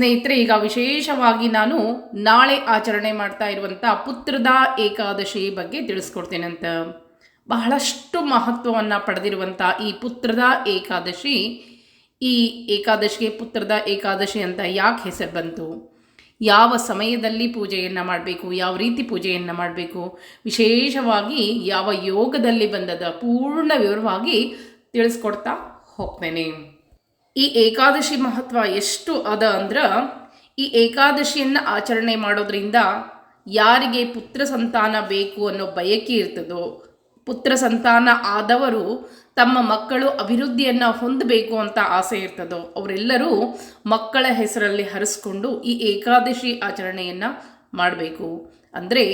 ಸ್ನೇಹಿತರೆ, ಈಗ ವಿಶೇಷವಾಗಿ ನಾನು ನಾಳೆ ಆಚರಣೆ ಮಾಡ್ತಾ ಇರುವಂಥ ಪುತ್ರದ ಏಕಾದಶಿ ಬಗ್ಗೆ ತಿಳಿಸ್ಕೊಡ್ತೇನೆ ಅಂತ. ಬಹಳಷ್ಟು ಮಹತ್ವವನ್ನು ಪಡೆದಿರುವಂಥ ಈ ಪುತ್ರದ ಏಕಾದಶಿ, ಈ ಏಕಾದಶಿಗೆ ಪುತ್ರದ ಏಕಾದಶಿ ಅಂತ ಯಾಕೆ ಹೆಸರು ಬಂತು? ಯಾವ ಸಮಯದಲ್ಲಿ ಪೂಜೆಯನ್ನು ಮಾಡಬೇಕು? ಯಾವ ರೀತಿ ಪೂಜೆಯನ್ನು ಮಾಡಬೇಕು? ವಿಶೇಷವಾಗಿ ಯಾವ ಯೋಗದಲ್ಲಿ ಬಂದದ? ಪೂರ್ಣ ವಿವರವಾಗಿ ತಿಳಿಸ್ಕೊಡ್ತಾ ಹೋಗ್ತೇನೆ. ಈ ಏಕಾದಶಿ ಮಹತ್ವ ಎಷ್ಟು ಅದ ಅಂದ್ರೆ, ಈ ಏಕಾದಶಿಯನ್ನು ಆಚರಣೆ ಮಾಡೋದ್ರಿಂದ ಯಾರಿಗೆ ಪುತ್ರ ಸಂತಾನ ಬೇಕು ಅನ್ನೋ ಬಯಕೆ ಇರ್ತದೋ, ಪುತ್ರ ಸಂತಾನ ಆದವರು ತಮ್ಮ ಮಕ್ಕಳು ಅಭಿವೃದ್ಧಿಯನ್ನು ಹೊಂದಬೇಕು ಅಂತ ಆಸೆ ಇರ್ತದೋ, ಅವರೆಲ್ಲರೂ ಮಕ್ಕಳ ಹೆಸರಲ್ಲಿ ಹರಿಸ್ಕೊಂಡು ಈ ಏಕಾದಶಿ ಆಚರಣೆಯನ್ನು ಮಾಡಬೇಕು. ಅಂದರೆ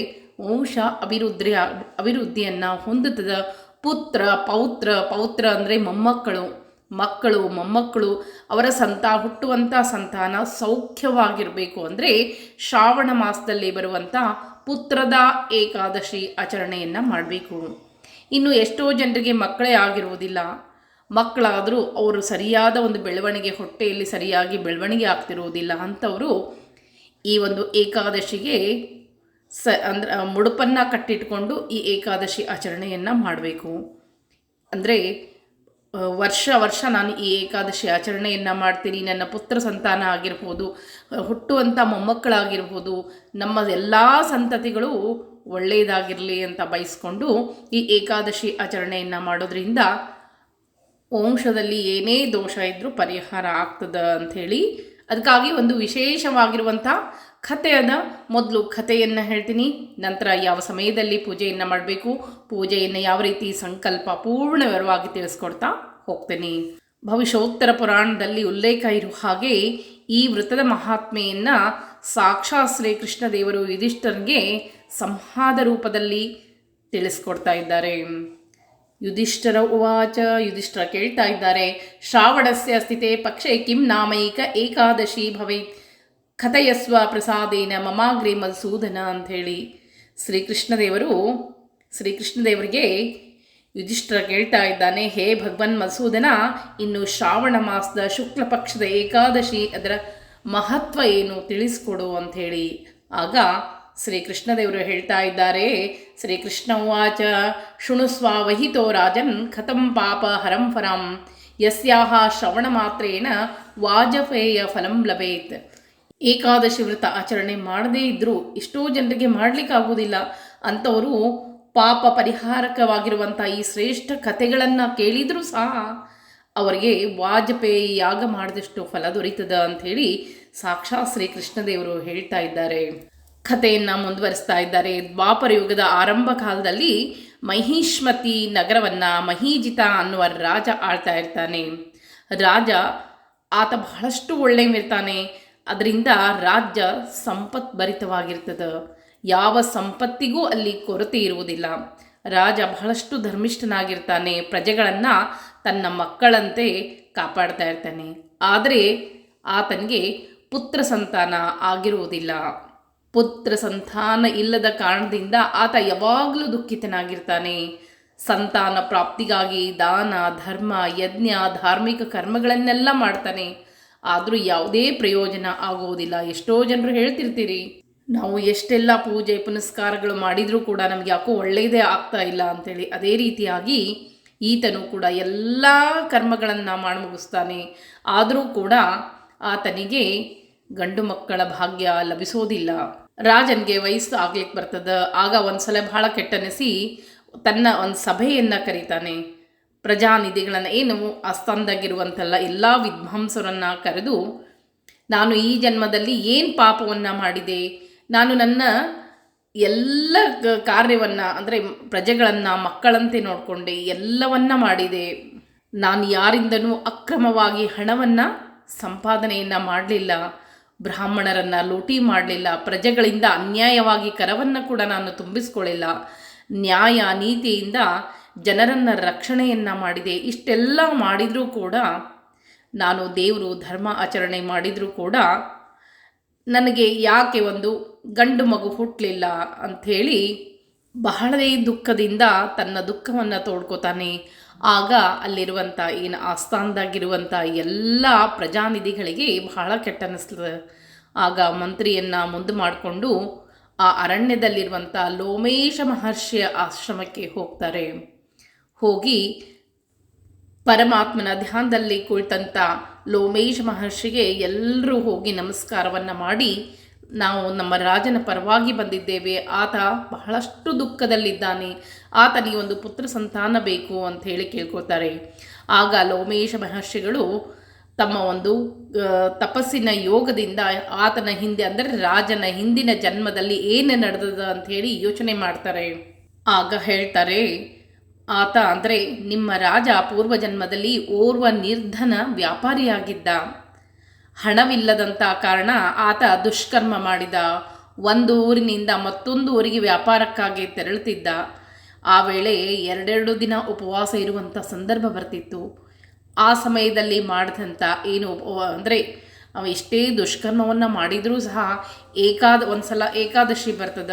ವಂಶ ಅಭಿವೃದ್ಧಿ ಅಭಿವೃದ್ಧಿಯನ್ನು ಹೊಂದುತ್ತದೆ ಪುತ್ರ, ಪೌತ್ರ ಪೌತ್ರ ಅಂದರೆ ಮೊಮ್ಮಕ್ಕಳು. ಮಕ್ಕಳು, ಮೊಮ್ಮಕ್ಕಳು ಅವರ ಸಂತ ಹುಟ್ಟುವಂಥ ಸಂತಾನ ಸೌಖ್ಯವಾಗಿರಬೇಕು ಅಂದರೆ ಶ್ರಾವಣ ಮಾಸದಲ್ಲಿ ಬರುವಂಥ ಪುತ್ರದ ಏಕಾದಶಿ ಆಚರಣೆಯನ್ನು ಮಾಡಬೇಕು. ಇನ್ನು ಎಷ್ಟೋ ಜನರಿಗೆ ಮಕ್ಕಳೇ ಆಗಿರುವುದಿಲ್ಲ. ಮಕ್ಕಳಾದರೂ ಅವರು ಸರಿಯಾದ ಒಂದು ಬೆಳವಣಿಗೆ, ಹೊಟ್ಟೆಯಲ್ಲಿ ಸರಿಯಾಗಿ ಬೆಳವಣಿಗೆ ಆಗ್ತಿರುವುದಿಲ್ಲ ಅಂಥವರು ಈ ಒಂದು ಏಕಾದಶಿಗೆ ಸ ಅಂದ್ರೆ ಮುಡುಪನ್ನು ಕಟ್ಟಿಟ್ಕೊಂಡು ಈ ಏಕಾದಶಿ ಆಚರಣೆಯನ್ನು ಮಾಡಬೇಕು. ಅಂದರೆ ವರ್ಷ ವರ್ಷ ನಾನು ಈ ಏಕಾದಶಿ ಆಚರಣೆಯನ್ನು ಮಾಡ್ತೀನಿ. ನನ್ನ ಪುತ್ರ ಸಂತಾನ ಆಗಿರ್ಬೋದು ಹುಟ್ಟುವಂಥ ಮೊಮ್ಮಕ್ಕಳಾಗಿರ್ಬೋದು, ನಮ್ಮ ಎಲ್ಲ ಸಂತತಿಗಳು ಒಳ್ಳೆಯದಾಗಿರಲಿ ಅಂತ ಬಯಸ್ಕೊಂಡು ಈ ಏಕಾದಶಿ ಆಚರಣೆಯನ್ನು ಮಾಡೋದ್ರಿಂದ ವಂಶದಲ್ಲಿ ಏನೇ ದೋಷ ಇದ್ದರೂ ಪರಿಹಾರ ಆಗ್ತದ ಅಂಥೇಳಿ ಅದಕ್ಕಾಗಿ ಒಂದು ವಿಶೇಷವಾಗಿರುವಂಥ ಕಥೆಯದ ಮೊದಲು ಕಥೆಯನ್ನು ಹೇಳ್ತೀನಿ. ನಂತರ ಯಾವ ಸಮಯದಲ್ಲಿ ಪೂಜೆಯನ್ನು ಮಾಡಬೇಕು, ಪೂಜೆಯನ್ನು ಯಾವ ರೀತಿ ಸಂಕಲ್ಪ ಪೂರ್ಣ ವಿವರವಾಗಿ ತಿಳಿಸ್ಕೊಡ್ತಾ ಹೋಗ್ತೀನಿ. ಭವಿಷ್ಯೋತ್ತರ ಪುರಾಣದಲ್ಲಿ ಉಲ್ಲೇಖ ಇರುವ ಹಾಗೆ ಈ ವೃತ್ತದ ಮಹಾತ್ಮೆಯನ್ನು ಸಾಕ್ಷಾತ್ ಶ್ರೀ ಕೃಷ್ಣದೇವರು ಯುಧಿಷ್ಠರ್ಗೆ ಸಂಹಾದ ರೂಪದಲ್ಲಿ ತಿಳಿಸ್ಕೊಡ್ತಾ ಇದ್ದಾರೆ. ಯುಧಿಷ್ಠರ ಉವಾಚ, ಯುಧಿಷ್ಠರ ಕೇಳ್ತಾ ಇದ್ದಾರೆ. ಶ್ರಾವಣಸ್ಯ ಸ್ಥಿತೆ ಪಕ್ಷೆ ಕಿಂ ನಾಮೈಕ ಏಕಾದಶಿ ಭವೇತ್. ಕಥಯಸ್ವ ಪ್ರಸಾದೇನ ಮಮಾಗ್ರೆ ಮಧುಸೂದನ ಅಂಥೇಳಿ ಶ್ರೀಕೃಷ್ಣದೇವರು, ಶ್ರೀಕೃಷ್ಣದೇವರಿಗೆ ಯುಧಿಷ್ಠರ ಕೇಳ್ತಾ ಇದ್ದಾನೆ, ಹೇ ಭಗವನ್ ಮಧುಸೂದನ, ಇನ್ನು ಶ್ರಾವಣ ಮಾಸದ ಶುಕ್ಲ ಪಕ್ಷದ ಏಕಾದಶಿ ಅದರ ಮಹತ್ವ ಏನು ತಿಳಿಸ್ಕೊಡು ಅಂಥೇಳಿ. ಆಗ ಶ್ರೀಕೃಷ್ಣದೇವರು ಹೇಳ್ತಾ ಇದ್ದಾರೆ, ಶ್ರೀಕೃಷ್ಣ ಉಚ ಶೃಣುಸ್ವ ವಹಿತೋ ರಾಜನ್ ಕಥಂ ಪಾಪ ಹರಂ ಫರಂ ಯಸ್ಯಾಹ ಶ್ರವಣ ಮಾತ್ರೇನ ವಾಜಪೇಯ ಫಲಂ ಲಭೇತ್ ಏಕಾದಶಿ ವ್ರತ ಆಚರಣೆ ಮಾಡದೇ ಇದ್ದರೂ ಎಷ್ಟೋ ಜನರಿಗೆ ಮಾಡಲಿಕ್ಕಾಗೋದಿಲ್ಲ ಅಂಥವರು ಪಾಪ ಪರಿಹಾರಕವಾಗಿರುವಂಥ ಈ ಶ್ರೇಷ್ಠ ಕಥೆಗಳನ್ನು ಕೇಳಿದರೂ ಸಹ ಅವರಿಗೆ ವಾಜಪೇಯಿ ಯಾಗ ಮಾಡಿದಷ್ಟು ಫಲ ದೊರೀತದ ಅಂಥೇಳಿ ಸಾಕ್ಷಾತ್ ಶ್ರೀ ಕೃಷ್ಣದೇವರು ಹೇಳ್ತಾ ಇದ್ದಾರೆ. ಕಥೆಯನ್ನು ಮುಂದುವರಿಸ್ತಾ ಇದ್ದಾರೆ. ದ್ವಾಪರ ಯುಗದ ಆರಂಭ ಕಾಲದಲ್ಲಿ ಮಹಿಷ್ಮತಿ ನಗರವನ್ನು ಮಹಿಜಿತ ಅನ್ನುವ ರಾಜ ಆಳ್ತಾ ಇರ್ತಾನೆ. ರಾಜ ಆತ ಬಹಳಷ್ಟು ಒಳ್ಳೆಯವಿರ್ತಾನೆ ಅದರಿಂದ ರಾಜ್ಯ ಸಂಪತ್ಭರಿತವಾಗಿರ್ತದೆ. ಯಾವ ಸಂಪತ್ತಿಗೂ ಅಲ್ಲಿ ಕೊರತೆ ಇರುವುದಿಲ್ಲ. ರಾಜ ಬಹಳಷ್ಟು ಧರ್ಮಿಷ್ಠನಾಗಿರ್ತಾನೆ. ಪ್ರಜೆಗಳನ್ನು ತನ್ನ ಮಕ್ಕಳಂತೆ ಕಾಪಾಡ್ತಾ ಇರ್ತಾನೆ. ಆದರೆ ಆತನಿಗೆ ಪುತ್ರ ಸಂತಾನ ಆಗಿರುವುದಿಲ್ಲ. ಪುತ್ರ ಸಂತಾನ ಇಲ್ಲದ ಕಾರಣದಿಂದ ಆತ ಯಾವಾಗಲೂ ದುಃಖಿತನಾಗಿರ್ತಾನೆ. ಸಂತಾನ ಪ್ರಾಪ್ತಿಗಾಗಿ ದಾನ, ಧರ್ಮ, ಯಜ್ಞ, ಧಾರ್ಮಿಕ ಕರ್ಮಗಳನ್ನೆಲ್ಲ ಮಾಡ್ತಾನೆ. ಆದರೂ ಯಾವುದೇ ಪ್ರಯೋಜನ ಆಗುವುದಿಲ್ಲ. ಎಷ್ಟೋ ಜನರು ಹೇಳ್ತಿರ್ತೀರಿ, ನಾವು ಎಷ್ಟೆಲ್ಲ ಪೂಜೆ ಪುನಸ್ಕಾರಗಳು ಮಾಡಿದರೂ ಕೂಡ ನಮಗೆ ಯಾಕೋ ಒಳ್ಳೆಯದೇ ಆಗ್ತಾ ಇಲ್ಲ ಅಂಥೇಳಿ ಅದೇ ರೀತಿಯಾಗಿ ಈತನು ಕೂಡ ಎಲ್ಲ ಕರ್ಮಗಳನ್ನು ಮಾಡಿ ಮುಗಿಸ್ತಾನೆ. ಆದರೂ ಕೂಡ ಆತನಿಗೆ ಗಂಡು ಮಕ್ಕಳ ಭಾಗ್ಯ ಲಭಿಸೋದಿಲ್ಲ. ರಾಜನಿಗೆ ವಯಸ್ಸು ಆಗ್ಲಿಕ್ಕೆ ಬರ್ತದ. ಆಗ ಒಂದ್ಸಲ ಬಹಳ ಕೆಟ್ಟನಿಸಿ ತನ್ನ ಒಂದು ಸಭೆಯನ್ನು ಕರೀತಾನೆ. ಪ್ರಜಾನಿಧಿಗಳನ್ನು ಏನು ಆಸ್ಥಾನದಾಗಿರುವಂತೆಲ್ಲ ಎಲ್ಲ ವಿದ್ವಾಂಸರನ್ನು ಕರೆದು, ನಾನು ಈ ಜನ್ಮದಲ್ಲಿ ಏನು ಪಾಪವನ್ನು ಮಾಡಿದೆ? ನಾನು ನನ್ನ ಎಲ್ಲ ಕಾರ್ಯವನ್ನು, ಅಂದರೆ ಪ್ರಜೆಗಳನ್ನು, ಮಕ್ಕಳಂತೆ ನೋಡಿಕೊಂಡೆ, ಎಲ್ಲವನ್ನ ಮಾಡಿದೆ. ನಾನು ಯಾರಿಂದನೂ ಅಕ್ರಮವಾಗಿ ಹಣವನ್ನು ಸಂಪಾದನೆಯನ್ನು ಮಾಡಲಿಲ್ಲ, ಬ್ರಾಹ್ಮಣರನ್ನು ಲೂಟಿ ಮಾಡಲಿಲ್ಲ, ಪ್ರಜೆಗಳಿಂದ ಅನ್ಯಾಯವಾಗಿ ಕರವನ್ನು ಕೂಡ ನಾನು ತುಂಬಿಸ್ಕೊಳ್ಳಿಲ್ಲ. ನ್ಯಾಯ ನೀತಿಯಿಂದ ಜನರನ್ನು ರಕ್ಷಣೆಯನ್ನು ಮಾಡಿದೆ, ಇಷ್ಟೆಲ್ಲ ಮಾಡಿದರೂ ಕೂಡ ನಾನು ದೇವರು ಧರ್ಮ ಆಚರಣೆ ಮಾಡಿದರೂ ಕೂಡ ನನಗೆ ಯಾಕೆ ಒಂದು ಗಂಡು ಮಗು ಹುಟ್ಟಲಿಲ್ಲ ಅಂಥೇಳಿ ಬಹಳವೇ ದುಃಖದಿಂದ ತನ್ನ ದುಃಖವನ್ನು ತೋಡ್ಕೋತಾನೆ. ಆಗ ಅಲ್ಲಿರುವಂಥ ಏನು ಆಸ್ಥಾನದಾಗಿರುವಂಥ ಎಲ್ಲ ಪ್ರಜಾನಿಧಿಗಳಿಗೆ ಬಹಳ ಕೆಟ್ಟ ಅನ್ನಿಸ್ತದೆ ಆಗ ಮಂತ್ರಿಯನ್ನು ಮುಂದೆ ಮಾಡಿಕೊಂಡು ಆ ಅರಣ್ಯದಲ್ಲಿರುವಂಥ ಲೋಮೇಶ ಮಹರ್ಷಿಯ ಆಶ್ರಮಕ್ಕೆ ಹೋಗ್ತಾರೆ. ಹೋಗಿ ಪರಮಾತ್ಮನ ಧ್ಯಾನದಲ್ಲಿ ಕುಳಿತಂಥ ಲೋಮೇಶ್ ಮಹರ್ಷಿಗೆ ಎಲ್ಲರೂ ಹೋಗಿ ನಮಸ್ಕಾರವನ್ನು ಮಾಡಿ, ನಾವು ನಮ್ಮ ರಾಜನ ಪರವಾಗಿ ಬಂದಿದ್ದೇವೆ, ಆತ ಬಹಳಷ್ಟು ದುಃಖದಲ್ಲಿದ್ದಾನೆ ಆತನಿಗೆ ಒಂದು ಪುತ್ರ ಸಂತಾನ ಬೇಕು ಅಂತ ಹೇಳಿ ಕೇಳ್ಕೊತಾರೆ ಆಗ ಲೋಮೇಶ ಮಹರ್ಷಿಗಳು ತಮ್ಮ ಒಂದು ತಪಸ್ಸಿನ ಯೋಗದಿಂದ ಆತನ ಹಿಂದೆ, ಅಂದರೆ ರಾಜನ ಹಿಂದಿನ ಜನ್ಮದಲ್ಲಿ ಏನು ನಡೆದದ ಹೇಳಿ ಯೋಚನೆ ಮಾಡ್ತಾರೆ. ಆಗ ಹೇಳ್ತಾರೆ ಆತ ಅಂದರೆ ನಿಮ್ಮ ರಾಜ ಪೂರ್ವಜನ್ಮದಲ್ಲಿ ಓರ್ವ ನಿರ್ಧನ ವ್ಯಾಪಾರಿಯಾಗಿದ್ದ. ಹಣವಿಲ್ಲದಂಥ ಕಾರಣ ಆತ ದುಷ್ಕರ್ಮ ಮಾಡಿದ. ಒಂದು ಊರಿನಿಂದ ಮತ್ತೊಂದು ಊರಿಗೆ ವ್ಯಾಪಾರಕ್ಕಾಗಿ ತೆರಳುತ್ತಿದ್ದ. ಆ ವೇಳೆ ಎರಡೆರಡು ದಿನ ಉಪವಾಸ ಇರುವಂಥ ಸಂದರ್ಭ ಬರ್ತಿತ್ತು. ಆ ಸಮಯದಲ್ಲಿ ಮಾಡಿದಂಥ ಏನು ಅಂದರೆ ಅವ ಎಷ್ಟೇ ದುಷ್ಕರ್ಮವನ್ನು ಮಾಡಿದರೂ ಸಹ ಏಕಾದ ಒಂದು ಸಲ ಏಕಾದಶಿ ಬರ್ತದ.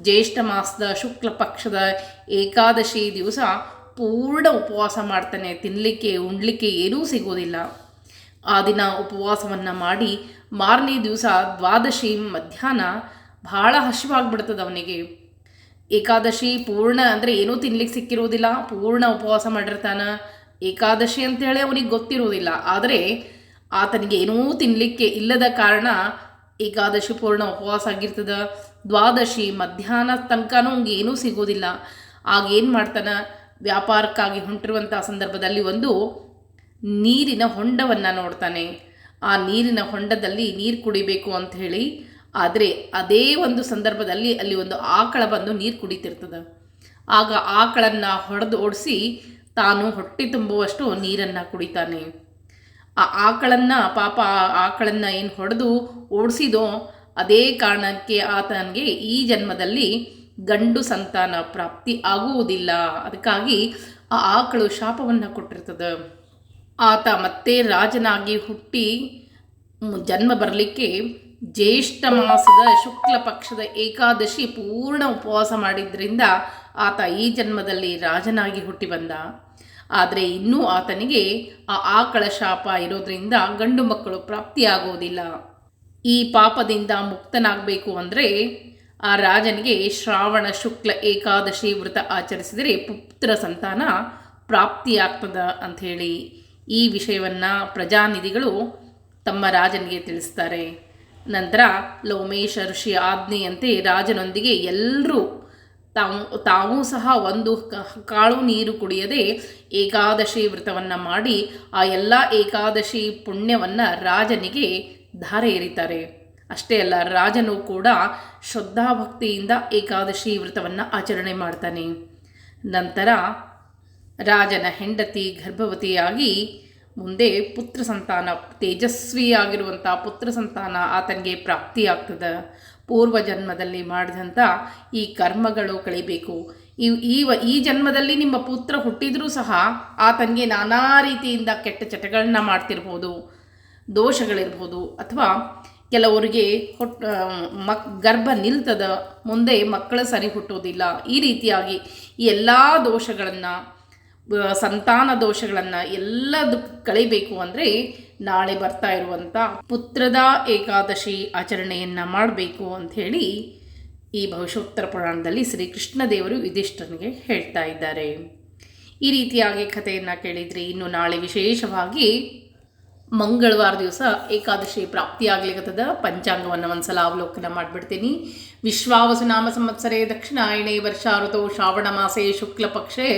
ಜ್ಯೇಷ್ಠ ಮಾಸದ ಶುಕ್ಲ ಪಕ್ಷದ ಏಕಾದಶಿ ದಿವಸ ಪೂರ್ಣ ಉಪವಾಸ ಮಾಡ್ತಾನೆ. ತಿನ್ನಲಿಕ್ಕೆ ಉಣ್ಲಿಕ್ಕೆ ಏನೂ ಸಿಗೋದಿಲ್ಲ. ಆ ದಿನ ಉಪವಾಸವನ್ನು ಮಾಡಿ ಮಾರನೇ ದಿವಸ ದ್ವಾದಶಿ ಮಧ್ಯಾಹ್ನ ಭಾಳ ಹಸಿವಾಗ್ಬಿಡ್ತದೆ ಅವನಿಗೆ. ಏಕಾದಶಿ ಪೂರ್ಣ ಅಂದರೆ ಏನೂ ತಿನ್ಲಿಕ್ಕೆ ಸಿಕ್ಕಿರೋದಿಲ್ಲ. ಪೂರ್ಣ ಉಪವಾಸ ಮಾಡಿರ್ತಾನ. ಏಕಾದಶಿ ಅಂತೇಳಿ ಅವನಿಗೆ ಗೊತ್ತಿರೋದಿಲ್ಲ. ಆದರೆ ಆತನಿಗೆ ಏನೂ ತಿನ್ನಲಿಕ್ಕೆ ಇಲ್ಲದ ಕಾರಣ ಏಕಾದಶಿ ಪೂರ್ಣ ಉಪವಾಸ ಆಗಿರ್ತದ. ದ್ವಾದಶಿ ಮಧ್ಯಾಹ್ನ ತನಕನೂ ಅವ್ಗೆ ಏನೂ ಸಿಗೋದಿಲ್ಲ. ಆಗ ಏನು ಮಾಡ್ತಾನೆ? ವ್ಯಾಪಾರಕ್ಕಾಗಿ ಹೊಂಟಿರುವಂಥ ಸಂದರ್ಭದಲ್ಲಿ ಒಂದು ನೀರಿನ ಹೊಂಡವನ್ನು ನೋಡ್ತಾನೆ. ಆ ನೀರಿನ ಹೊಂಡದಲ್ಲಿ ನೀರು ಕುಡಿಬೇಕು ಅಂತ ಹೇಳಿ, ಆದರೆ ಅದೇ ಒಂದು ಸಂದರ್ಭದಲ್ಲಿ ಅಲ್ಲಿ ಒಂದು ಆಕಳ ಬಂದು ನೀರು ಕುಡಿತಿರ್ತದೆ. ಆಗ ಆಕಳನ್ನು ಹೊಡೆದು ಓಡಿಸಿ ತಾನು ಹೊಟ್ಟೆ ತುಂಬುವಷ್ಟು ನೀರನ್ನು ಕುಡಿತಾನೆ. ಆ ಆಕಳನ್ನು, ಪಾಪ ಆಕಳನ್ನು ಏನು ಹೊಡೆದು ಓಡಿಸಿದೋ ಅದೇ ಕಾರಣಕ್ಕೆ ಆತನಿಗೆ ಈ ಜನ್ಮದಲ್ಲಿ ಗಂಡು ಸಂತಾನ ಪ್ರಾಪ್ತಿ ಆಗುವುದಿಲ್ಲ. ಅದಕ್ಕಾಗಿ ಆ ಆಕಳು ಶಾಪವನ್ನು ಕೊಟ್ಟಿರ್ತದೆ. ಆತ ಮತ್ತೆ ರಾಜನಾಗಿ ಹುಟ್ಟಿ ಜನ್ಮ ಬರಲಿಕ್ಕೆ ಜ್ಯೇಷ್ಠ ಮಾಸದ ಶುಕ್ಲ ಪಕ್ಷದ ಏಕಾದಶಿ ಪೂರ್ಣ ಉಪವಾಸ ಮಾಡಿದ್ರಿಂದ ಆತ ಈ ಜನ್ಮದಲ್ಲಿ ರಾಜನಾಗಿ ಹುಟ್ಟಿ ಬಂದ. ಆದರೆ ಇನ್ನೂ ಆತನಿಗೆ ಆ ಆಕಳ ಶಾಪ ಇರೋದ್ರಿಂದ ಗಂಡು ಮಕ್ಕಳು ಪ್ರಾಪ್ತಿಯಾಗೋದಿಲ್ಲ. ಈ ಪಾಪದಿಂದ ಮುಕ್ತನಾಗಬೇಕು ಅಂದರೆ ಆ ರಾಜನಿಗೆ ಶ್ರಾವಣ ಶುಕ್ಲ ಏಕಾದಶಿ ವ್ರತ ಆಚರಿಸಿದರೆ ಪುತ್ರ ಸಂತಾನ ಪ್ರಾಪ್ತಿಯಾಗ್ತದ ಅಂಥೇಳಿ ಈ ವಿಷಯವನ್ನು ಪ್ರಜಾನಿಧಿಗಳು ತಮ್ಮ ರಾಜನಿಗೆ ತಿಳಿಸ್ತಾರೆ. ನಂತರ ಲೋಮೇಶ ಋಷಿ ಆಜ್ಞೆಯಂತೆ ರಾಜನೊಂದಿಗೆ ಎಲ್ಲರೂ ತಾವು, ತಾವೂ ಸಹ ಒಂದು ಕಾಳು ನೀರು ಕುಡಿಯದೆ ಏಕಾದಶಿ ವ್ರತವನ್ನು ಮಾಡಿ ಆ ಎಲ್ಲ ಏಕಾದಶಿ ಪುಣ್ಯವನ್ನು ರಾಜನಿಗೆ ಧಾರೆ ಎರಿತಾರೆ ಅಷ್ಟೇ ಅಲ್ಲ, ರಾಜನು ಕೂಡ ಶ್ರದ್ಧಾಭಕ್ತಿಯಿಂದ ಏಕಾದಶಿ ವ್ರತವನ್ನು ಆಚರಣೆ ಮಾಡ್ತಾನೆ. ನಂತರ ರಾಜನ ಹೆಂಡತಿ ಗರ್ಭವತಿಯಾಗಿ ಮುಂದೆ ಪುತ್ರ ಸಂತಾನ ತೇಜಸ್ವಿಯಾಗಿರುವಂಥ ಪುತ್ರ ಸಂತಾನ ಆತನಿಗೆ ಪ್ರಾಪ್ತಿಯಾಗ್ತದೆ. ಪೂರ್ವ ಜನ್ಮದಲ್ಲಿ ಮಾಡಿದಂಥ ಈ ಕರ್ಮಗಳು ಕಳಿಬೇಕು. ಈ ಈ ಜನ್ಮದಲ್ಲಿ ನಿಮ್ಮ ಪುತ್ರ ಹುಟ್ಟಿದರೂ ಸಹ ಆತನಿಗೆ ನಾನಾ ರೀತಿಯಿಂದ ಕೆಟ್ಟ ಚಟಗಳನ್ನ ಮಾಡ್ತಿರ್ಬೋದು, ದೋಷಗಳಿರ್ಬೋದು, ಅಥವಾ ಕೆಲವರಿಗೆ ಹೊಟ್ ಮಕ್, ಗರ್ಭ ನಿಲ್ತದ ಮುಂದೆ ಮಕ್ಕಳು ಸರಿ ಹುಟ್ಟೋದಿಲ್ಲ. ಈ ರೀತಿಯಾಗಿ ಈ ಎಲ್ಲ ದೋಷಗಳನ್ನು ಸಂತಾನ ದೋಷಗಳನ್ನು ಎಲ್ಲದಕ್ಕೆ ಕಳಿಬೇಕು ಅಂದರೆ ನಾಳೆ ಬರ್ತಾ ಇರುವಂಥ ಪುತ್ರದ ಏಕಾದಶಿ ಆಚರಣೆಯನ್ನು ಮಾಡಬೇಕು ಅಂತ ಹೇಳಿ ಈ ಭವಿಷ್ಯೋತ್ತರ ಪುರಾಣದಲ್ಲಿ ಶ್ರೀ ಕೃಷ್ಣದೇವರು ಯುಧಿಷ್ಠನಿಗೆ ಹೇಳ್ತಾ ಇದ್ದಾರೆ. ಈ ರೀತಿಯಾಗಿ ಕಥೆಯನ್ನು ಕೇಳಿದ್ರಿ ಇನ್ನು ನಾಳೆ ವಿಶೇಷವಾಗಿ ಮಂಗಳವಾರ ದಿವಸ ಏಕಾದಶಿ ಪ್ರಾಪ್ತಿಯಾಗ್ಲಿಕ್ಕತ್ತದ ಪಂಚಾಂಗವನ್ನು ಒಂದ್ಸಲ ಅವಲೋಕನ ಮಾಡಿಬಿಡ್ತೀನಿ. ವಿಶ್ವಾವಸುನಾಮ ಸಂವತ್ಸರೇ ದಕ್ಷಿಣಾಯಣೆ ವರ್ಷ ಶ್ರಾವಣ ಮಾಸೆ ಶುಕ್ಲ ಪಕ್ಷೆ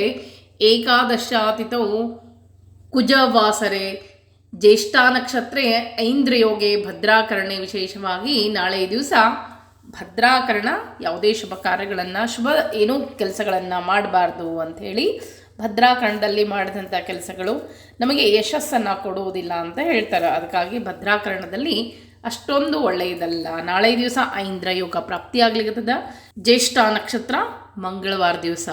ಏಕಾದಶಾತಿಥೌ ಕುಜವಾಸರೆ ಜ್ಯೇಷ್ಠ ನಕ್ಷತ್ರ ಐಂದ್ರಯೋಗೆ ಭದ್ರಾಕರಣೆ ವಿಶೇಷವಾಗಿ ನಾಳೆ ದಿವಸ ಭದ್ರಾಕರಣ ಯಾವುದೇ ಶುಭ ಕಾರ್ಯಗಳನ್ನು, ಶುಭ ಏನೂ ಕೆಲಸಗಳನ್ನು ಮಾಡಬಾರ್ದು ಅಂಥೇಳಿ ಭದ್ರಾಕರಣದಲ್ಲಿ ಮಾಡಿದಂಥ ಕೆಲಸಗಳು ನಮಗೆ ಯಶಸ್ಸನ್ನು ಕೊಡುವುದಿಲ್ಲ ಅಂತ ಹೇಳ್ತಾರೆ. ಅದಕ್ಕಾಗಿ ಭದ್ರಾಕರಣದಲ್ಲಿ ಅಷ್ಟೊಂದು ಒಳ್ಳೆಯದಲ್ಲ. ನಾಳೆ ದಿವಸ ಐಂದ್ರ ಯೋಗ ಪ್ರಾಪ್ತಿಯಾಗ್ಲಿಕ್ಕತ್ತದ ಜ್ಯೇಷ್ಠ ನಕ್ಷತ್ರ ಮಂಗಳವಾರ ದಿವಸ.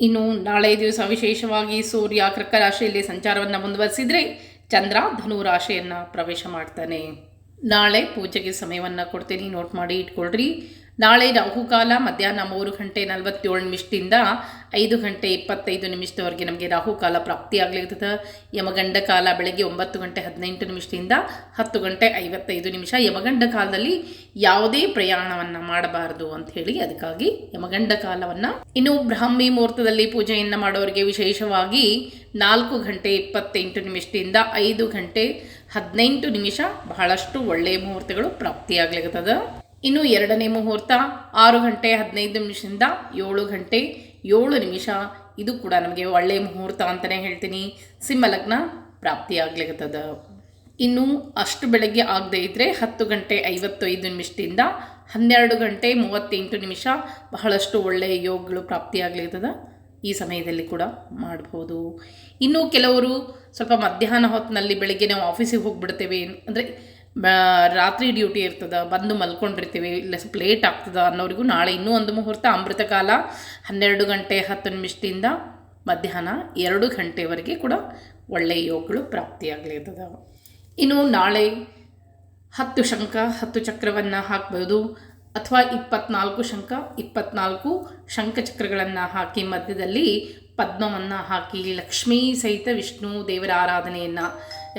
ಇನ್ನು ನಾಳೆ ದಿವಸ ವಿಶೇಷವಾಗಿ ಸೂರ್ಯ ಕರ್ಕ ರಾಶಿಯಲ್ಲಿ ಸಂಚಾರವನ್ನು ಮುಂದುವರಿಸಿದರೆ ಚಂದ್ರ ಧನು ರಾಶಿಯನ್ನು ಪ್ರವೇಶ ಮಾಡ್ತಾನೆ. ನಾಳೆ ಪೂಜೆಗೆ ಸಮಯವನ್ನು ಕೊಡ್ತೀನಿ. ನೋಟ್ ಮಾಡಿ ಇಟ್ಕೊಳ್ರಿ. ನಾಳೆ ರಾಹುಕಾಲ ಮಧ್ಯಾಹ್ನ ಮೂರು ಗಂಟೆ ನಲವತ್ತೇಳು ನಿಮಿಷದಿಂದ ಐದು ಗಂಟೆ ಇಪ್ಪತ್ತೈದು ನಿಮಿಷದವರೆಗೆ ನಮಗೆ ರಾಹುಕಾಲ ಪ್ರಾಪ್ತಿಯಾಗಲಿರ್ತದೆ ಯಮಗಂಡ ಕಾಲ ಬೆಳಗ್ಗೆ ಒಂಬತ್ತು ಗಂಟೆ ಹದಿನೆಂಟು ನಿಮಿಷದಿಂದ ಹತ್ತು ಗಂಟೆ ಐವತ್ತೈದು ನಿಮಿಷ. ಯಮಗಂಡ ಕಾಲದಲ್ಲಿ ಯಾವುದೇ ಪ್ರಯಾಣವನ್ನು ಮಾಡಬಾರದು ಅಂತ ಹೇಳಿ ಅದಕ್ಕಾಗಿ ಯಮಗಂಡ ಕಾಲವನ್ನು ಇನ್ನು ಬ್ರಾಹ್ಮಿ ಮುಹೂರ್ತದಲ್ಲಿ ಪೂಜೆಯನ್ನು ಮಾಡೋರಿಗೆ ವಿಶೇಷವಾಗಿ ನಾಲ್ಕು ಗಂಟೆ ಇಪ್ಪತ್ತೆಂಟು ನಿಮಿಷದಿಂದ ಐದು ಗಂಟೆ ಹದಿನೆಂಟು ನಿಮಿಷ ಬಹಳಷ್ಟು ಒಳ್ಳೆಯ ಮುಹೂರ್ತಗಳು ಪ್ರಾಪ್ತಿಯಾಗ್ಲಿರ್ತದ ಇನ್ನು ಎರಡನೇ ಮುಹೂರ್ತ ಆರು ಗಂಟೆ ಹದಿನೈದು ನಿಮಿಷದಿಂದ ಏಳು ಗಂಟೆ ಏಳು ನಿಮಿಷ. ಇದು ಕೂಡ ನಮಗೆ ಒಳ್ಳೆಯ ಮುಹೂರ್ತ ಅಂತಲೇ ಹೇಳ್ತೀನಿ. ಸಿಂಹಲಗ್ನ ಪ್ರಾಪ್ತಿಯಾಗ್ಲಿಗತದ ಇನ್ನು ಅಷ್ಟು ಬೆಳಗ್ಗೆ ಆಗದೇ ಇದ್ದರೆ ಹತ್ತು ಗಂಟೆ ಐವತ್ತೈದು ನಿಮಿಷದಿಂದ ಹನ್ನೆರಡು ಗಂಟೆ ಮೂವತ್ತೆಂಟು ನಿಮಿಷ ಬಹಳಷ್ಟು ಒಳ್ಳೆಯ ಯೋಗಗಳು ಪ್ರಾಪ್ತಿಯಾಗ್ಲಿಗತದ ಈ ಸಮಯದಲ್ಲಿ ಕೂಡ ಮಾಡ್ಬೋದು. ಇನ್ನು ಕೆಲವರು ಸ್ವಲ್ಪ ಮಧ್ಯಾಹ್ನ ಹೊತ್ತಿನಲ್ಲಿ ಬೆಳಗ್ಗೆ ನಾವು ಆಫೀಸಿಗೆ ಹೋಗ್ಬಿಡ್ತೇವೆ. ಅಂದರೆ ರಾತ್ರಿ ಡ್ಯೂಟಿ ಇರ್ತದೆ, ಬಂದು ಮಲ್ಕೊಂಡಿರ್ತೀವಿ, ಇಲ್ಲ ಸ್ವಲ್ಪ ಲೇಟ್ ಆಗ್ತದೆ ಅನ್ನೋರಿಗೂ ನಾಳೆ ಇನ್ನೂ ಒಂದು ಮುಹೂರ್ತ ಅಮೃತ ಕಾಲ ಹನ್ನೆರಡು ಗಂಟೆ ಹತ್ತು ನಿಮಿಷದಿಂದ ಮಧ್ಯಾಹ್ನ ಎರಡು ಗಂಟೆವರೆಗೆ ಕೂಡ ಒಳ್ಳೆಯ ಯೋಗಗಳು ಪ್ರಾಪ್ತಿಯಾಗಲಿರ್ತದೆ. ಇನ್ನು ನಾಳೆ ಹತ್ತು ಶಂಕ ಹತ್ತು ಚಕ್ರವನ್ನು ಹಾಕ್ಬೋದು, ಅಥವಾ ಇಪ್ಪತ್ನಾಲ್ಕು ಶಂಕ ಇಪ್ಪತ್ನಾಲ್ಕು ಶಂಖಚಕ್ರಗಳನ್ನು ಹಾಕಿ ಮಧ್ಯದಲ್ಲಿ ಪದ್ಮವನ್ನು ಹಾಕಿ ಲಕ್ಷ್ಮೀ ಸಹಿತ ವಿಷ್ಣು ದೇವರ ಆರಾಧನೆಯನ್ನು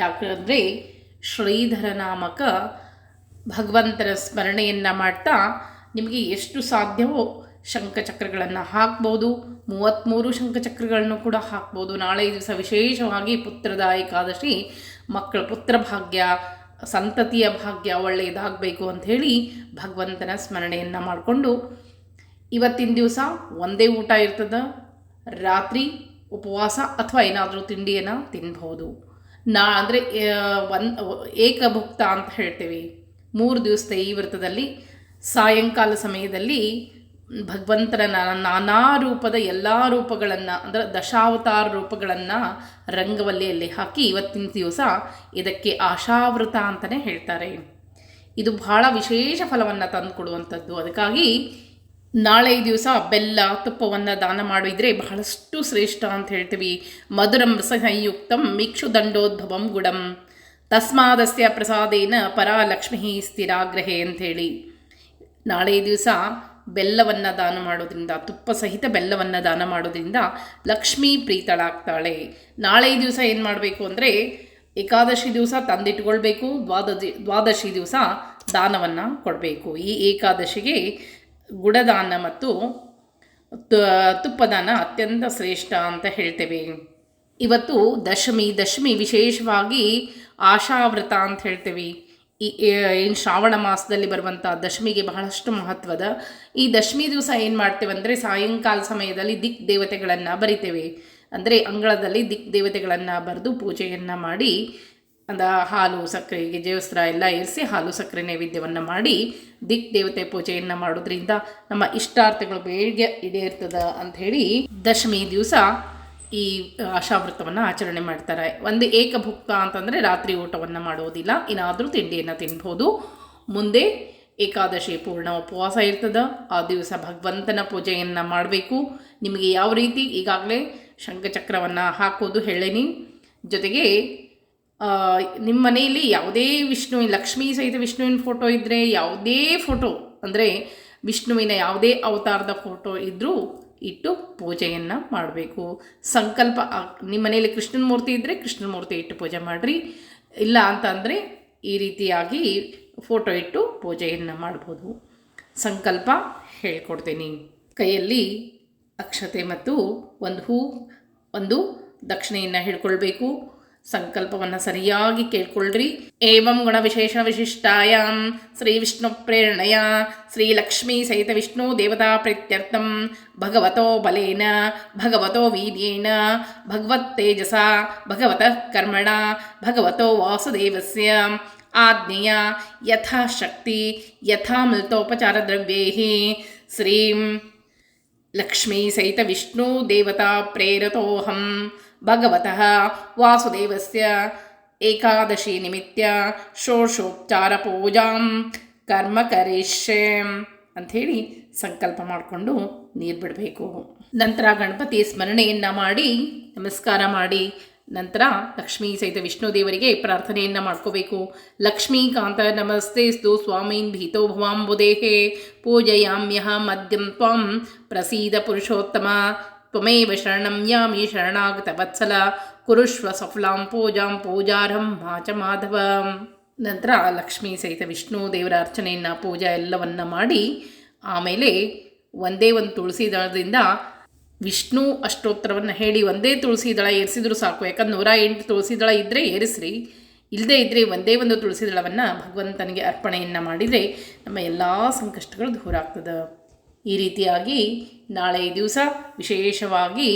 ಯಾಕಂದರೆ ಶ್ರೀಧರ ನಾಮಕ ಭಗವಂತನ ಸ್ಮರಣೆಯನ್ನು ಮಾಡ್ತಾ ನಿಮಗೆ ಎಷ್ಟು ಸಾಧ್ಯವೋ ಶಂಖಚಕ್ರಗಳನ್ನು ಹಾಕ್ಬೋದು. ಮೂವತ್ತ್ಮೂರು ಶಂಖಚಕ್ರಗಳನ್ನು ಕೂಡ ಹಾಕ್ಬೋದು. ನಾಳೆ ದಿವಸ ವಿಶೇಷವಾಗಿ ಪುತ್ರದ ಏಕಾದಶಿ ಮಕ್ಕಳ ಪುತ್ರ ಭಾಗ್ಯ, ಸಂತತಿಯ ಭಾಗ್ಯ ಒಳ್ಳೆಯದಾಗಬೇಕು ಅಂಥೇಳಿ ಭಗವಂತನ ಸ್ಮರಣೆಯನ್ನು ಮಾಡಿಕೊಂಡು ಇವತ್ತಿನ ದಿವಸ ಒಂದೇ ಊಟ ಇರ್ತದೆ. ರಾತ್ರಿ ಉಪವಾಸ ಅಥವಾ ಏನಾದರೂ ತಿಂಡಿಯನ್ನು ತಿನ್ಬೋದು. ನಾ ಅಂದರೆ ಒಂದು ಏಕಭುಕ್ತ ಅಂತ ಹೇಳ್ತೀವಿ. ಮೂರು ದಿವಸದ ಈ ವ್ರತದಲ್ಲಿ ಸಾಯಂಕಾಲ ಸಮಯದಲ್ಲಿ ಭಗವಂತನ ನಾನಾ ರೂಪದ ಎಲ್ಲ ರೂಪಗಳನ್ನು, ಅಂದರೆ ದಶಾವತಾರ ರೂಪಗಳನ್ನು ರಂಗವಲ್ಲಿಯಲ್ಲಿ ಹಾಕಿ ಇವತ್ತಿನ ದಿವಸ ಇದಕ್ಕೆ ಆಶಾವೃತ ಅಂತಲೇ ಹೇಳ್ತಾರೆ. ಇದು ಬಹಳ ವಿಶೇಷ ಫಲವನ್ನು ತಂದುಕೊಡುವಂಥದ್ದು ಅದಕ್ಕಾಗಿ ನಾಳೆ ದಿವಸ ಬೆಲ್ಲ, ತುಪ್ಪವನ್ನು ದಾನ ಮಾಡಿದರೆ ಬಹಳಷ್ಟು ಶ್ರೇಷ್ಠ ಅಂತ ಹೇಳ್ತೀವಿ. ಮಧುರಂ ಮಿಕ್ಷು ದಂಡೋದ್ಭವಂ ಗುಡಂ. ತಸ್ಮಾದಸ್ಯ ಪ್ರಸಾದೇನ ಪರಾಲಕ್ಷ್ಮಿ ಸ್ಥಿರಾಗ್ರಹೆ ಅಂಥೇಳಿ. ನಾಳೆ ದಿವಸ ಬೆಲ್ಲವನ್ನು ದಾನ ಮಾಡೋದ್ರಿಂದ, ತುಪ್ಪ ಸಹಿತ ಬೆಲ್ಲವನ್ನು ದಾನ ಮಾಡೋದ್ರಿಂದ ಲಕ್ಷ್ಮೀ ಪ್ರೀತಳಾಗ್ತಾಳೆ. ನಾಳೆ ದಿವಸ ಏನು ಮಾಡಬೇಕು ಅಂದರೆ, ಏಕಾದಶಿ ದಿವಸ ತಂದಿಟ್ಕೊಳ್ಬೇಕು ದ್ವಾದಶಿ ದ್ವಾದಶಿ ದಿವಸ ದಾನವನ್ನು ಕೊಡಬೇಕು. ಈ ಏಕಾದಶಿಗೆ ಗುಡದಾನ ಮತ್ತು ತುಪ್ಪದಾನ ಅತ್ಯಂತ ಶ್ರೇಷ್ಠ ಅಂತ ಹೇಳ್ತೇವೆ. ಇವತ್ತು ದಶಮಿ ದಶಮಿ ವಿಶೇಷವಾಗಿ ಆಶಾವ್ರತ ಅಂತ ಹೇಳ್ತೇವೆ. ಈ ಏನು ಶ್ರಾವಣ ಮಾಸದಲ್ಲಿ ಬರುವಂಥ ದಶಮಿಗೆ ಬಹಳಷ್ಟು ಮಹತ್ವದ ಈ ದಶಮಿ ದಿವಸ ಏನು ಮಾಡ್ತೇವೆ ಅಂದರೆ ಸಾಯಂಕಾಲ ಸಮಯದಲ್ಲಿ ದಿಕ್ ದೇವತೆಗಳನ್ನು ಬರಿತೇವೆ. ಅಂದರೆ ಅಂಗಳದಲ್ಲಿ ದಿಕ್ ದೇವತೆಗಳನ್ನು ಬರೆದು ಪೂಜೆಯನ್ನು ಮಾಡಿ ಅಂದ ಹಾಲು, ಸಕ್ಕರೆಗೆ ಜೇವಸ್ತ್ರ ಎಲ್ಲ ಇರಿಸಿ ಹಾಲು, ಸಕ್ಕರೆ ನೈವೇದ್ಯವನ್ನು ಮಾಡಿ ದಿಕ್ ದೇವತೆ ಪೂಜೆಯನ್ನು ಮಾಡೋದ್ರಿಂದ ನಮ್ಮ ಇಷ್ಟಾರ್ಥಗಳು ಬೇಗ ಅಂತ ಅಂಥೇಳಿ ದಶಮಿ ದಿವಸ ಈ ಆಶಾವೃತವನ್ನು ಆಚರಣೆ ಮಾಡ್ತಾರೆ. ಒಂದು ಏಕಭುಕ್ತ ಅಂತಂದರೆ ರಾತ್ರಿ ಊಟವನ್ನು ಮಾಡೋದಿಲ್ಲ ಏನಾದರೂ ತಿಂಡಿಯನ್ನು ತಿನ್ಬೋದು. ಮುಂದೆ ಏಕಾದಶಿ ಪೂರ್ಣ ಉಪವಾಸ ಇರ್ತದ, ಆ ದಿವಸ ಭಗವಂತನ ಪೂಜೆಯನ್ನು ಮಾಡಬೇಕು. ನಿಮಗೆ ಯಾವ ರೀತಿ ಈಗಾಗಲೇ ಶಂಖಚಕ್ರವನ್ನು ಹಾಕೋದು ಹೇಳೇನಿ. ಜೊತೆಗೆ ನಿಮ್ಮ ಮನೆಯಲ್ಲಿ ಯಾವುದೇ ವಿಷ್ಣು ಲಕ್ಷ್ಮೀ ಸಹಿತ ವಿಷ್ಣುವಿನ ಫೋಟೋ ಇದ್ದರೆ ಯಾವುದೇ ಫೋಟೋ ಅಂದರೆ ವಿಷ್ಣುವಿನ ಯಾವುದೇ ಅವತಾರದ ಫೋಟೋ ಇದ್ದರೂ ಇಟ್ಟು ಪೂಜೆಯನ್ನು ಮಾಡಬೇಕು. ಸಂಕಲ್ಪ ನಿಮ್ಮ ಮನೆಯಲ್ಲಿ ಕೃಷ್ಣನ ಮೂರ್ತಿ ಇದ್ದರೆ ಕೃಷ್ಣನ ಮೂರ್ತಿ ಇಟ್ಟು ಪೂಜೆ ಮಾಡಿರಿ. ಇಲ್ಲ ಅಂತಂದರೆ ಈ ರೀತಿಯಾಗಿ ಫೋಟೋ ಇಟ್ಟು ಪೂಜೆಯನ್ನು ಮಾಡ್ಬೋದು. ಸಂಕಲ್ಪ ಹೇಳ್ಕೊಡ್ತೀನಿ. ಕೈಯಲ್ಲಿ ಅಕ್ಷತೆ ಮತ್ತು ಒಂದು ಹೂ, ಒಂದು ದಕ್ಷಿಣೆಯನ್ನು ಹಿಡ್ಕೊಳ್ಬೇಕು ಸಂಕಲ್ಪವನ್ನು ಸರಿಯಾಗಿ ಕೇಳ್ಕೊಳ್ರಿ ಏವಂ ಗುಣ ವಿಶೇಷ ವಿಶಿಷ್ಟಾಯಾಂ ಶ್ರೀ ವಿಷ್ಣು ಪ್ರೇರಣೆಯ ಶ್ರೀ ಲಕ್ಷ್ಮೀ ಸಹಿತ ವಿಷ್ಣು ದೇವತಾ ಪ್ರೀತ್ಯರ್ಥಂ ಭಗವತೋ ಬಲೇನ ಭಗವತೋ ವೀರ್ಯೇನ ಭಗವತ್ ತೇಜಸ ಭಗವತಃ ಕರ್ಮಣ ಭಗವತೋ ವಾಸುದೇವಸ್ಯ ಆಜ್ಞೆಯ ಯಥಾಶಕ್ತಿ ಯಥಾಮೃತೋಪಚಾರದ್ರವ್ಯೈः ಶ್ರೀಂ ಲಕ್ಷ್ಮೀ ಸಹಿತ ವಿಷ್ಣು ದೇವತಾ ಪ್ರೇರತೋಹಂ ಭಗವತಃ ವಾಸುದೇವಸ್ಯ ಏಕಾದಶಿ ನಿಮಿತ್ಯ ಷೋಷೋಪಚಾರ ಪೂಜಾಂ ಕರ್ಮ ಕರಿಷ್ಯೆ ಅಂಥೇಳಿ ಸಂಕಲ್ಪ ಮಾಡಿಕೊಂಡು ನೀರು ಬಿಡಬೇಕು. ನಂತರ ಗಣಪತಿ ಸ್ಮರಣೆಯನ್ನು ಮಾಡಿ, ನಮಸ್ಕಾರ ಮಾಡಿ, ನಂತರ ಲಕ್ಷ್ಮೀ ಸಹಿತ ವಿಷ್ಣು ದೇವರಿಗೆ ಪ್ರಾರ್ಥನೆಯನ್ನು ಮಾಡ್ಕೋಬೇಕು. ಲಕ್ಷ್ಮೀಕಾಂತ ನಮಸ್ತೆಸ್ತು ಸ್ವಾಮೀನ್ ಭೀತೋ ಭವಾಂಬುದೇಹೇ ಪೂಜಯಾಮ್ಯಹ ಮದ್ಯಂ ತ್ವಂ ಪ್ರಸೀದ ಪುರುಷೋತ್ತಮ. ತ್ವಮೇವ ಶರಣಂ ಯಾಮಿ ಶರಣಾಗತ ವತ್ಸಲ ಕುರುಷ್ವ ಸಫಲಾಂ ಪೂಜಾಂ ಪೂಜಾರಂ ಭಾಚ ಮಾಧವ ನಂತರ ಲಕ್ಷ್ಮೀ ಸಹಿತ ವಿಷ್ಣು ದೇವರ ಅರ್ಚನೆಯನ್ನು ಪೂಜಾ ಎಲ್ಲವನ್ನ ಮಾಡಿ, ಆಮೇಲೆ ಒಂದೇ ಒಂದು ತುಳಸಿ ದಳದಿಂದ ವಿಷ್ಣು ಅಷ್ಟೋತ್ತರವನ್ನು ಹೇಳಿ ಒಂದೇ ತುಳಸಿ ದಳ ಏರಿಸಿದ್ರು ಸಾಕು. ಯಾಕಂದ್ರೆ ನೂರ ಎಂಟು ತುಳಸಿ ದಳ ಇದ್ದರೆ ಏರಿಸ್ರಿ. ಇಲ್ಲದೇ ಇದ್ದರೆ ಒಂದೇ ಒಂದು ತುಳಸಿ ದಳವನ್ನು ಭಗವಂತನಿಗೆ ಅರ್ಪಣೆಯನ್ನು ಮಾಡಿದರೆ ನಮ್ಮ ಎಲ್ಲ ಸಂಕಷ್ಟಗಳು ದೂರ ಆಗ್ತದೆ. ಈ ರೀತಿಯಾಗಿ ನಾಳೆ ದಿವಸ ವಿಶೇಷವಾಗಿ